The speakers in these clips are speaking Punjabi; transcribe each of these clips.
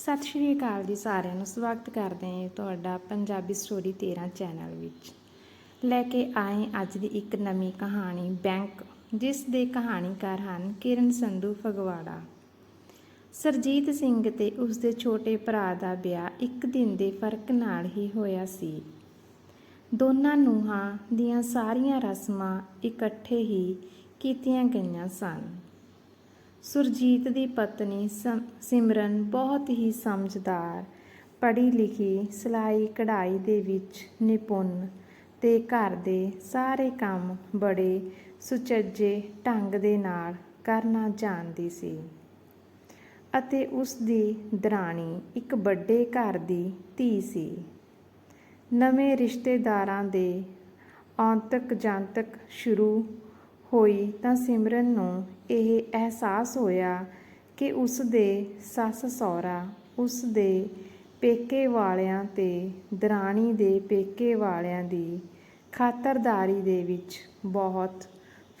ਸਤਿ ਸ਼੍ਰੀ ਅਕਾਲ ਜੀ ਸਾਰਿਆਂ ਨੂੰ। ਸਵਾਗਤ ਕਰਦੇ ਹਾਂ ਤੁਹਾਡਾ ਪੰਜਾਬੀ ਸਟੋਰੀ 13 ਚੈਨਲ ਵਿੱਚ। ਲੈ ਕੇ ਆਏ ਅੱਜ ਦੀ ਇੱਕ ਨਵੀਂ ਕਹਾਣੀ, ਬੈਂਕ, ਜਿਸ ਦੇ ਕਹਾਣੀਕਾਰ ਹਨ ਕਿਰਨ ਸੰਧੂ ਫਗਵਾੜਾ। ਸਰਜੀਤ ਸਿੰਘ ਤੇ ਉਸ ਦੇ ਛੋਟੇ ਭਰਾ ਦਾ ਵਿਆਹ ਇੱਕ ਦਿਨ ਦੇ ਫ਼ਰਕ ਨਾਲ ਹੀ ਹੋਇਆ ਸੀ। ਦੋਨਾਂ ਨੂੰਹਾਂ ਦੀਆਂ ਸਾਰੀਆਂ ਰਸਮਾਂ ਇਕੱਠੇ ਹੀ ਕੀਤੀਆਂ ਗਈਆਂ ਸਨ। ਸੁਰਜੀਤ ਦੀ ਪਤਨੀ ਸਮ- ਸਿਮਰਨ ਬਹੁਤ ਹੀ ਸਮਝਦਾਰ ਪੜ੍ਹੀ ਲਿਖੀ ਸਿਲਾਈ ਕਢਾਈ ਦੇ ਵਿੱਚ ਨਿਪੁੰਨ ਤੇ ਘਰ ਦੇ ਸਾਰੇ ਕੰਮ ਬੜੇ ਸੁਚੱਜੇ ਢੰਗ ਦੇ ਨਾਲ ਕਰਨਾ ਜਾਣਦੀ ਸੀ ਅਤੇ ਉਸ ਦੀ ਦਰਾਣੀ ਇੱਕ ਵੱਡੇ ਘਰ ਦੀ ਧੀ ਸੀ। ਨਵੇਂ ਰਿਸ਼ਤੇਦਾਰਾਂ ਦੇ ਔਂਤਕ ਜਾਂਤਕ ਸ਼ੁਰੂ ਹੋਈ ਤਾਂ ਸਿਮਰਨ ਨੂੰ ਇਹ ਅਹਿਸਾਸ ਹੋਇਆ ਕਿ ਉਸ ਦੇ ਸੱਸ ਸਹੁਰਾ, ਉਸ ਦੇ ਪੇਕੇ ਵਾਲਿਆਂ ਤੇ ਦਰਾਣੀ ਦੇ ਪੇਕੇ ਵਾਲਿਆਂ ਦੀ ਖਾਤਰਦਾਰੀ ਦੇ ਵਿੱਚ ਬਹੁਤ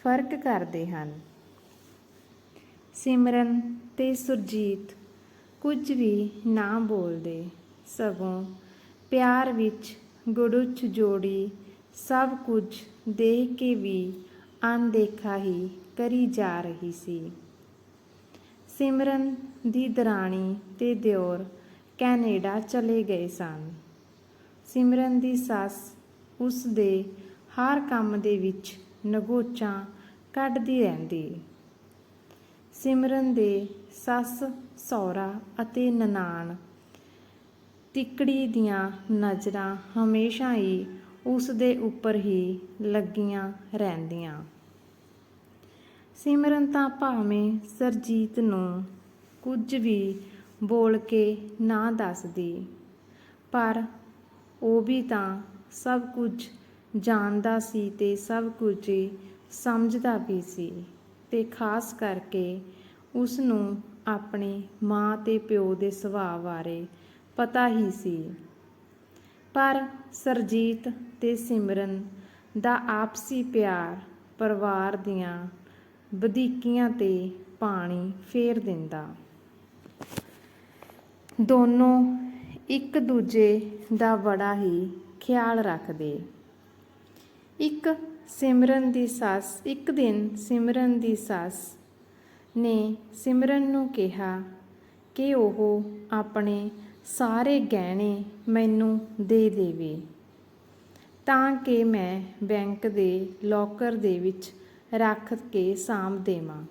ਫ਼ਰਕ ਕਰਦੇ ਹਨ। ਸਿਮਰਨ ਤੇ ਸੁਰਜੀਤ ਕੁਝ ਵੀ ਨਾ ਬੋਲਦੇ। ਸਗੋਂ ਪਿਆਰ ਵਿੱਚ ਗੁੜੁਚ ਜੋੜੀ ਸਭ ਕੁਝ ਦੇਖ ਕੇ ਵੀ ਅਣਦੇਖਾ ਹੀ ਕਰੀ ਜਾ ਰਹੀ ਸੀ। ਸਿਮਰਨ ਦੀ ਦਰਾਣੀ ਤੇ ਦਿਓਰ ਕੈਨੇਡਾ ਚਲੇ ਗਏ ਸਨ। ਸਿਮਰਨ ਦੀ ਸੱਸ ਉਸ ਦੇ ਹਰ ਕੰਮ ਦੇ ਵਿੱਚ ਨਗੋਚਾਂ ਕੱਢਦੀ ਰਹਿੰਦੀ। ਸਿਮਰਨ ਦੇ ਸੱਸ, ਸਹੁਰਾ ਅਤੇ ਨਨਾਣ ਤਿਕੜੀ ਦੀਆਂ ਨਜ਼ਰਾਂ ਹਮੇਸ਼ਾ ਹੀ ਉਸ ਦੇ ਉੱਪਰ ਹੀ ਲੱਗੀਆਂ ਰਹਿੰਦੀਆਂ। ਸਿਮਰਨ ਤਾਂ ਭਾਵੇਂ ਸਰਜੀਤ ਨੂੰ ਕੁਝ ਵੀ ਬੋਲ ਕੇ ਨਾ ਦੱਸਦੀ, ਪਰ ਉਹ ਵੀ ਤਾਂ ਸਭ ਕੁਝ ਜਾਣਦਾ ਸੀ ਤੇ ਸਭ ਕੁਝ ਸਮਝਦਾ ਵੀ ਸੀ ਤੇ ਖਾਸ ਕਰਕੇ ਉਸ ਨੂੰ ਆਪਣੀ ਮਾਂ ਤੇ ਪਿਓ ਦੇ ਸੁਭਾਅ ਬਾਰੇ ਪਤਾ ਹੀ ਸੀ। ਪਰ ਸਰਜੀਤ ਤੇ ਸਿਮਰਨ ਦਾ ਆਪਸੀ ਪਿਆਰ ਪਰਿਵਾਰ ਦੀਆਂ ਵਧੀਕੀਆਂ ਤੇ ਪਾਣੀ ਫੇਰ ਦਿੰਦਾ। ਦੋਨੋਂ ਇੱਕ ਦੂਜੇ ਦਾ ਬੜਾ ਹੀ ਖਿਆਲ ਰੱਖਦੇ। ਇੱਕ ਸਿਮਰਨ ਦੀ ਸੱਸ, ਇੱਕ ਦਿਨ ਸਿਮਰਨ ਦੀ ਸੱਸ ਨੇ ਸਿਮਰਨ ਨੂੰ ਕਿਹਾ ਕਿ ਉਹ ਆਪਣੇ ਸਾਰੇ ਗਹਿਣੇ ਮੈਨੂੰ ਦੇ ਦੇਵੇ, ਤਾਂ ਕਿ ਮੈਂ ਬੈਂਕ ਦੇ ਲੋਕਰ ਦੇ ਵਿੱਚ ਰੱਖ ਕੇ ਸਾਂਭ ਦੇਵਾਂ।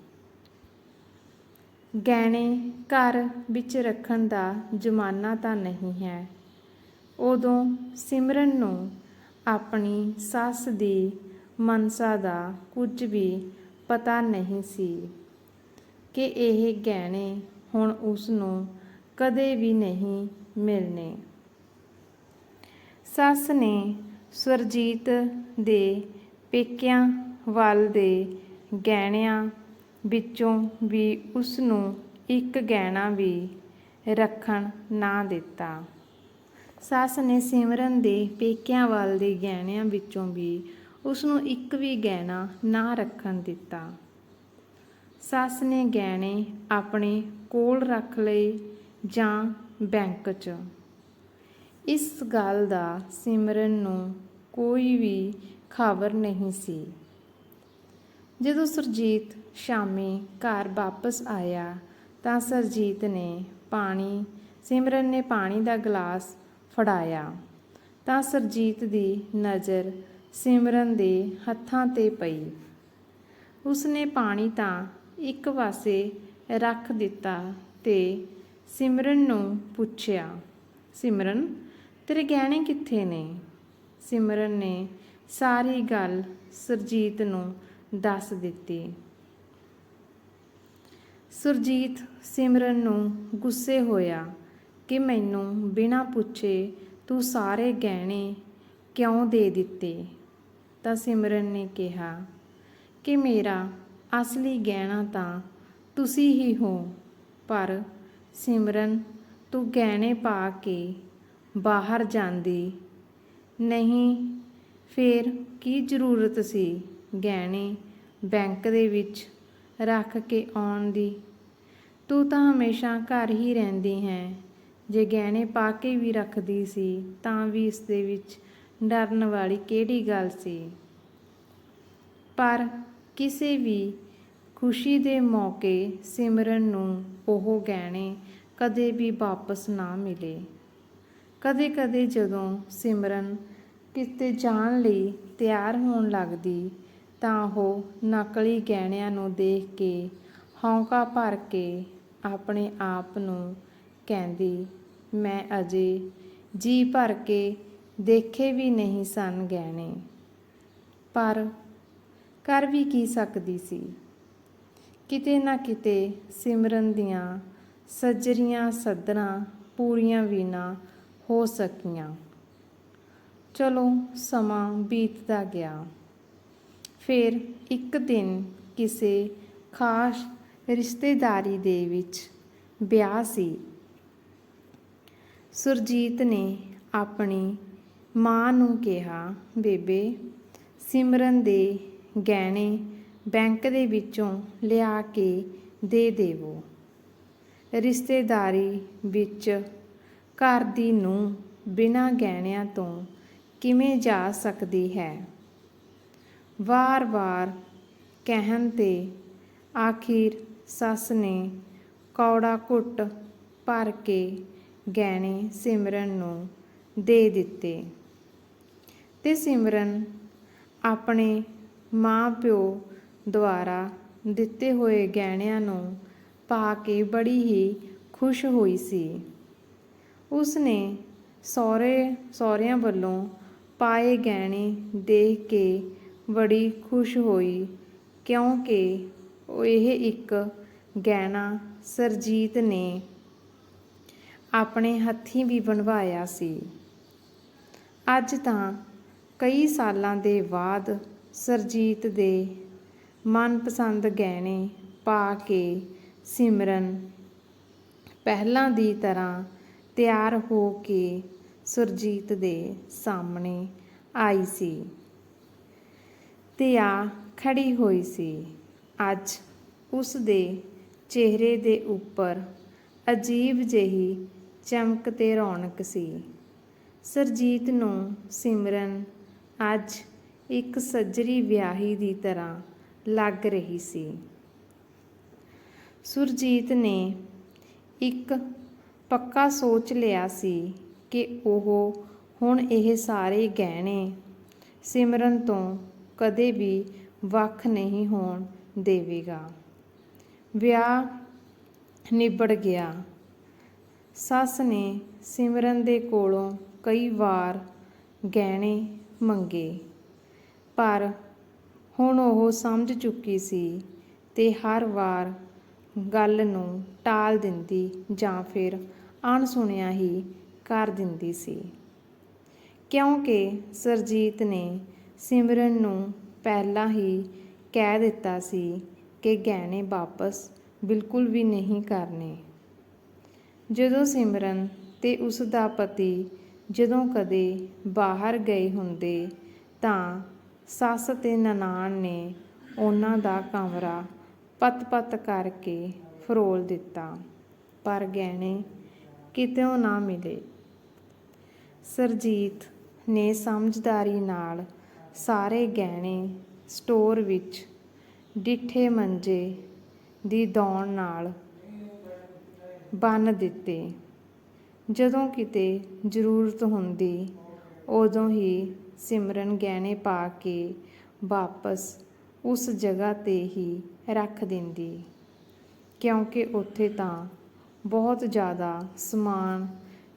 ਗਹਿਣੇ ਘਰ ਵਿੱਚ ਰੱਖਣ ਦਾ ਜ਼ਮਾਨਾ ਤਾਂ ਨਹੀਂ ਹੈ। ਉਦੋਂ ਸਿਮਰਨ ਨੂੰ ਆਪਣੀ ਸੱਸ ਦੀ ਮਨਸਾ ਦਾ ਕੁਝ ਵੀ ਪਤਾ ਨਹੀਂ ਸੀ ਕਿ ਇਹ ਗਹਿਣੇ ਹੁਣ ਉਸ ਨੂੰ ਕਦੇ ਵੀ ਨਹੀਂ ਮਿਲਣੇ ਸੱਸ ਨੇ ਸੁਰਜੀਤ ਦੇ ਪੇਕਿਆਂ ਵੱਲ ਦੇ ਗਹਿਣਿਆਂ ਵਿੱਚੋਂ ਵੀ ਉਸ ਨੂੰ ਇੱਕ ਗਹਿਣਾ ਵੀ ਰੱਖਣ ਨਾ ਦਿੱਤਾ। ਸੱਸ ਨੇ ਸਿਮਰਨ ਦੇ ਪੇਕਿਆਂ ਵੱਲ ਦੇ ਗਹਿਣਿਆਂ ਵਿੱਚੋਂ ਵੀ ਉਸ ਨੂੰ ਇੱਕ ਵੀ ਗਹਿਣਾ ਨਾ ਰੱਖਣ ਦਿੱਤਾ। ਸੱਸ ਨੇ ਗਹਿਣੇ ਆਪਣੇ ਕੋਲ ਰੱਖ ਲਏ। ਜਾਂ ਬੈਂਕ 'ਚ। ਇਸ ਗੱਲ ਦਾ ਸਿਮਰਨ ਨੂੰ ਕੋਈ ਵੀ ਖਬਰ ਨਹੀਂ ਸੀ। ਜਦੋਂ ਸੁਰਜੀਤ ਸ਼ਾਮੀ ਘਰ ਵਾਪਸ ਆਇਆ ਤਾਂ ਸਰਜੀਤ ਨੇ ਪਾਣੀ, ਸਿਮਰਨ ਨੇ ਪਾਣੀ ਦਾ ਗਲਾਸ ਫੜਾਇਆ ਤਾਂ ਸਰਜੀਤ ਦੀ ਨਜ਼ਰ ਸਿਮਰਨ ਦੇ ਹੱਥਾਂ ਤੇ ਪਈ। ਉਸਨੇ ਪਾਣੀ ਤਾਂ ਇੱਕ ਪਾਸੇ ਰੱਖ ਦਿੱਤਾ ਤੇ ਸਿਮਰਨ ਨੂੰ ਪੁੱਛਿਆ, ਸਿਮਰਨ, ਤੇਰੇ ਗਹਿਣੇ ਕਿੱਥੇ ਨੇ? ਸਿਮਰਨ ਨੇ ਸਾਰੀ ਗੱਲ ਸਰਜੀਤ ਨੂੰ ਦੱਸ ਦਿੱਤੀ। ਸੁਰਜੀਤ ਸਿਮਰਨ ਨੂੰ ਗੁੱਸੇ ਹੋਇਆ ਕਿ ਮੈਨੂੰ ਬਿਨਾਂ ਪੁੱਛੇ ਤੂੰ ਸਾਰੇ ਗਹਿਣੇ ਕਿਉਂ ਦੇ ਦਿੱਤੇ? ਤਾਂ ਸਿਮਰਨ ਨੇ ਕਿਹਾ, ਕਿ ਮੇਰਾ ਅਸਲੀ ਗਹਿਣਾ ਤਾਂ ਤੁਸੀਂ ਹੀ ਹੋ, ਪਰ ਸਿਮਰਨ, ਤੂੰ ਗਹਿਣੇ ਪਾ ਕੇ ਬਾਹਰ ਜਾਂਦੀ। ਨਹੀਂ, ਫੇਰ ਕੀ ਜ਼ਰੂਰਤ ਸੀ ਗਹਿਣੇ ਬੈਂਕ ਦੇ ਵਿੱਚ ਰੱਖ ਕੇ ਆਉਣ ਦੀ? ਤੂੰ ਤਾਂ ਹਮੇਸ਼ਾ ਘਰ ਹੀ ਰਹਿੰਦੀ ਹੈ। ਜੇ ਗਹਿਣੇ ਪਾ ਕੇ ਵੀ ਰੱਖਦੀ ਸੀ, ਤਾਂ ਵੀ ਇਸ ਦੇ ਵਿੱਚ ਡਰਨ ਵਾਲੀ ਕਿਹੜੀ ਗੱਲ ਸੀ? ਪਰ ਕਿਸੇ ਵੀ ਖੁਸ਼ੀ ਦੇ ਮੌਕੇ ਸਿਮਰਨ ਨੂੰ ਉਹ ਗਹਿਣੇ ਕਦੇ ਵੀ ਵਾਪਸ ਨਾ ਮਿਲੇ। ਕਦੇ-ਕਦੇ ਜਦੋਂ ਸਿਮਰਨ ਕਿਤੇ ਜਾਣ ਲਈ ਤਿਆਰ ਹੋਣ ਲੱਗਦੀ, ਤਾਂ ਉਹ ਨਕਲੀ ਗਹਿਣਿਆਂ ਨੂੰ ਦੇਖ ਕੇ ਹੌਂਕਾ ਭਰ ਕੇ ਆਪਣੇ ਆਪ ਨੂੰ ਕਹਿੰਦੀ, ਮੈਂ ਅਜੇ ਜੀ ਭਰ ਕੇ ਦੇਖੇ ਵੀ ਨਹੀਂ ਸਨ ਗਹਿਣੇ। ਪਰ ਕਰ ਵੀ ਕੀ ਸਕਦੀ ਸੀ? ਕਿਤੇ ਨਾ ਕਿਤੇ ਸਿਮਰਨ ਦੀਆਂ ਸੱਜਰੀਆਂ ਸੱਦਰਾਂ ਪੂਰੀਆਂ ਵੀ ਨਾ ਹੋ ਸਕੀਆਂ। ਚਲੋ ਸਮਾਂ ਬੀਤਦਾ ਗਿਆ। ਫਿਰ ਇੱਕ ਦਿਨ ਕਿਸੇ ਖਾਸ ਰਿਸ਼ਤੇਦਾਰੀ ਦੇ ਵਿੱਚ ਵਿਆਹ ਸੀ। ਸੁਰਜੀਤ ਨੇ ਆਪਣੀ ਮਾਂ ਨੂੰ ਕਿਹਾ, ਬੇਬੇ, ਸਿਮਰਨ ਦੇ ਗਹਿਣੇ ਬੈਂਕ ਦੇ ਵਿੱਚੋਂ ਲਿਆ ਕੇ ਦੇ ਦੇਵੋ। ਰਿਸ਼ਤੇਦਾਰੀ ਵਿੱਚ ਘਰ ਦੀ ਨੂੰ ਬਿਨਾਂ ਗਹਿਣਿਆਂ ਤੋਂ ਕਿਵੇਂ ਜਾ ਸਕਦੀ ਹੈ? ਵਾਰ-ਵਾਰ ਕਹਿਣ ਤੇ ਆਖਿਰ ਸੱਸ ਨੇ ਕੌੜਾ ਘੁੱਟ ਭਰ ਕੇ ਗਹਿਣੇ ਸਿਮਰਨ ਨੂੰ ਦੇ ਦਿੱਤੇ ਤੇ ਸਿਮਰਨ ਆਪਣੇ ਮਾਂ ਪਿਓ ਦੁਆਰਾ ਦਿੱਤੇ ਹੋਏ ਗਹਿਣਿਆਂ ਨੂੰ ਪਾ ਕੇ ਬੜੀ ਹੀ ਖੁਸ਼ ਹੋਈ ਸੀ। ਉਸ ਨੇ ਸਹੁਰੇ, ਸਹੁਰਿਆਂ ਵੱਲੋਂ ਪਾਏ ਗਹਿਣੇ ਦੇਖ ਕੇ ਬੜੀ ਖੁਸ਼ ਹੋਈ, ਕਿਉਂਕਿ ਇਹ ਇੱਕ ਗਹਿਣਾ ਸਰਜੀਤ ਨੇ ਆਪਣੇ ਹੱਥੀਂ ਵੀ ਬਣਵਾਇਆ ਸੀ। ਅੱਜ ਤਾਂ ਕਈ ਸਾਲਾਂ ਦੇ ਬਾਅਦ ਸਰਜੀਤ ਦੇ ਮਨਪਸੰਦ ਗਹਿਣੇ ਪਾ ਕੇ ਸਿਮਰਨ। ਪਹਿਲਾਂ ਦੀ ਤਰ੍ਹਾਂ ਤਿਆਰ ਹੋ ਕੇ ਸੁਰਜੀਤ ਦੇ ਸਾਹਮਣੇ ਆਈ ਸੀ। ਤੇ ਆ ਖੜੀ ਹੋਈ ਸੀ। ਅੱਜ ਉਸ ਦੇ ਚਿਹਰੇ ਦੇ ਉੱਪਰ ਅਜੀਬ ਜਿਹੀ ਚਮਕ ਤੇ ਰੌਣਕ ਸੀ। ਸਰਜੀਤ ਨੂੰ ਸਿਮਰਨ ਅੱਜ ਇੱਕ ਸੱਜਰੀ ਵਿਆਹੀ ਦੀ ਤਰ੍ਹਾਂ ਲੱਗ ਰਹੀ ਸੀ। ਸੁਰਜੀਤ ਨੇ ਇੱਕ ਪੱਕਾ ਸੋਚ ਲਿਆ ਸੀ ਕਿ ਉਹ ਹੁਣ ਇਹ ਸਾਰੇ ਗਹਿਣੇ ਸਿਮਰਨ ਤੋਂ ਕਦੇ ਵੀ ਵੱਖ ਨਹੀਂ ਹੋਣ ਦੇਵੇਗਾ। ਵਿਆਹ ਨਿਬੜ ਗਿਆ। ਸੱਸ ਨੇ ਸਿਮਰਨ ਦੇ ਕੋਲੋਂ ਕਈ ਵਾਰ ਗਹਿਣੇ ਮੰਗੇ, ਪਰ ਹੁਣ ਉਹ ਸਮਝ ਚੁੱਕੀ ਸੀ ਤੇ ਹਰ ਵਾਰ ਗੱਲ ਨੂੰ ਟਾਲ ਦਿੰਦੀ ਜਾਂ ਫਿਰ ਅਣਸੁਣਿਆ ਹੀ ਕਰ ਦਿੰਦੀ ਸੀ। ਕਿਉਂਕਿ ਸਰਜੀਤ ਨੇ ਸਿਮਰਨ ਨੂੰ ਪਹਿਲਾਂ ਹੀ ਕਹਿ ਦਿੱਤਾ ਸੀ ਕਿ ਗਹਿਣੇ ਵਾਪਸ ਬਿਲਕੁਲ ਵੀ ਨਹੀਂ ਕਰਨੇ। ਜਦੋਂ ਸਿਮਰਨ ਤੇ ਉਸ ਦਾ ਪਤੀ ਜਦੋਂ ਕਦੇ ਬਾਹਰ ਗਏ ਹੁੰਦੇ ਤਾਂ ਸੱਸ ਤੇ ਨਨਾਣ ਨੇ ਉਹਨਾਂ ਦਾ ਕਮਰਾ ਪਤ-ਪਤ ਕਰਕੇ ਫਰੋਲ ਦਿੱਤਾ, ਪਰ ਗਹਿਣੇ ਕਿਤੇੋਂ ਨਾ ਮਿਲੇ। ਸਰਜੀਤ ਨੇ ਸਮਝਦਾਰੀ ਨਾਲ ਸਾਰੇ ਗਹਿਣੇ ਸਟੋਰ ਵਿੱਚ ਡਿੱਠੇ ਮੰਜੇ ਦੀ ਦੌਣ ਨਾਲ ਬੰਨ ਦਿੱਤੇ। ਜਦੋਂ ਕਿਤੇ ਜ਼ਰੂਰਤ ਹੁੰਦੀ, ਉਦੋਂ ਹੀ ਸਿਮਰਨ ਗਹਿਣੇ ਪਾ ਕੇ ਵਾਪਸ ਉਸ ਜਗ੍ਹਾ ਤੇ ਹੀ ਰੱਖ ਦਿੰਦੀ। ਕਿਉਂਕਿ ਉੱਥੇ ਤਾਂ ਬਹੁਤ ਜ਼ਿਆਦਾ ਸਮਾਨ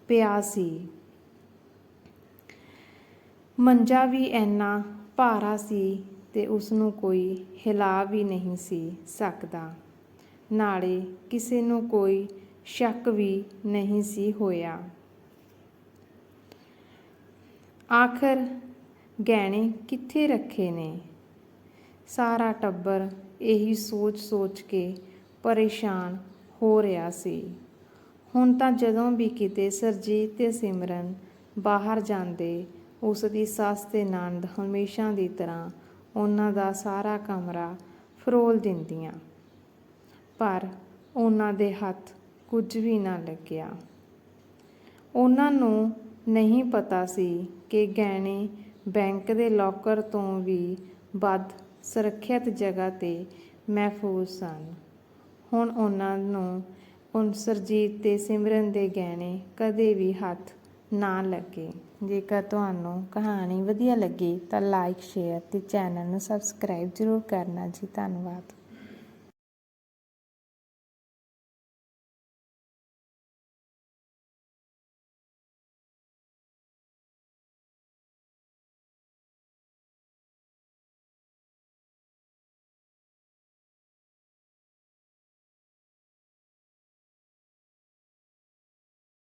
ਪਿਆ ਸੀ। ਮੰਜਾ ਵੀ ਇੰਨਾ ਭਾਰਾ ਸੀ ਤੇ ਉਸ ਨੂੰ ਕੋਈ ਹਿਲਾ ਵੀ ਨਹੀਂ ਸੀ ਸਕਦਾ। ਨਾਲੇ ਕਿਸੇ ਨੂੰ ਕੋਈ ਸ਼ੱਕ ਵੀ ਨਹੀਂ ਸੀ ਹੋਇਆ। ਆਖਰ ਗਹਿਣੇ ਕਿੱਥੇ ਰੱਖੇ ਨੇ? ਸਾਰਾ ਟੱਬਰ ਇਹੀ ਸੋਚ-ਸੋਚ ਕੇ ਪਰੇਸ਼ਾਨ ਹੋ ਰਿਹਾ ਸੀ। ਹੁਣ ਤਾਂ ਜਦੋਂ ਵੀ ਕਿਤੇ ਸੁਰਜੀਤ ਤੇ ਸਿਮਰਨ ਬਾਹਰ ਜਾਂਦੇ, ਉਸਦੀ ਸੱਸ ਤੇ ਨਣਦ ਹਮੇਸ਼ਾ ਦੀ ਤਰ੍ਹਾਂ ਉਹਨਾਂ ਦਾ ਸਾਰਾ ਕਮਰਾ ਫਰੋਲ ਦਿੰਦੀਆਂ। ਪਰ ਉਹਨਾਂ ਦੇ ਹੱਥ ਕੁਝ ਵੀ ਨਾ ਲੱਗਿਆ। ਉਹਨਾਂ ਨੂੰ ਨਹੀਂ ਪਤਾ ਸੀ ਕਿ ਗਹਿਣੇ ਬੈਂਕ ਦੇ ਲੋਕਰ ਤੋਂ ਵੀ ਵੱਧ ਸੁਰੱਖਿਅਤ ਜਗ੍ਹਾ ਤੇ ਮਹਿਫੂਜ਼ ਸਨ। ਹੁਣ ਉਹਨਾਂ ਨੂੰ ਉਨ ਸਰਜੀਤ ਤੇ ਸਿਮਰਨ ਦੇ ਗਹਿਣੇ ਕਦੇ ਵੀ ਹੱਥ ਨਾ ਲੱਗੇ। ਜੇਕਰ ਤੁਹਾਨੂੰ ਕਹਾਣੀ ਵਧੀਆ ਲੱਗੀ ਤਾਂ ਲਾਈਕ ਸ਼ੇਅਰ ਤੇ ਚੈਨਲ ਨੂੰ ਸਬਸਕ੍ਰਾਈਬ ਜ਼ਰੂਰ ਕਰਨਾ ਜੀ। ਧੰਨਵਾਦ।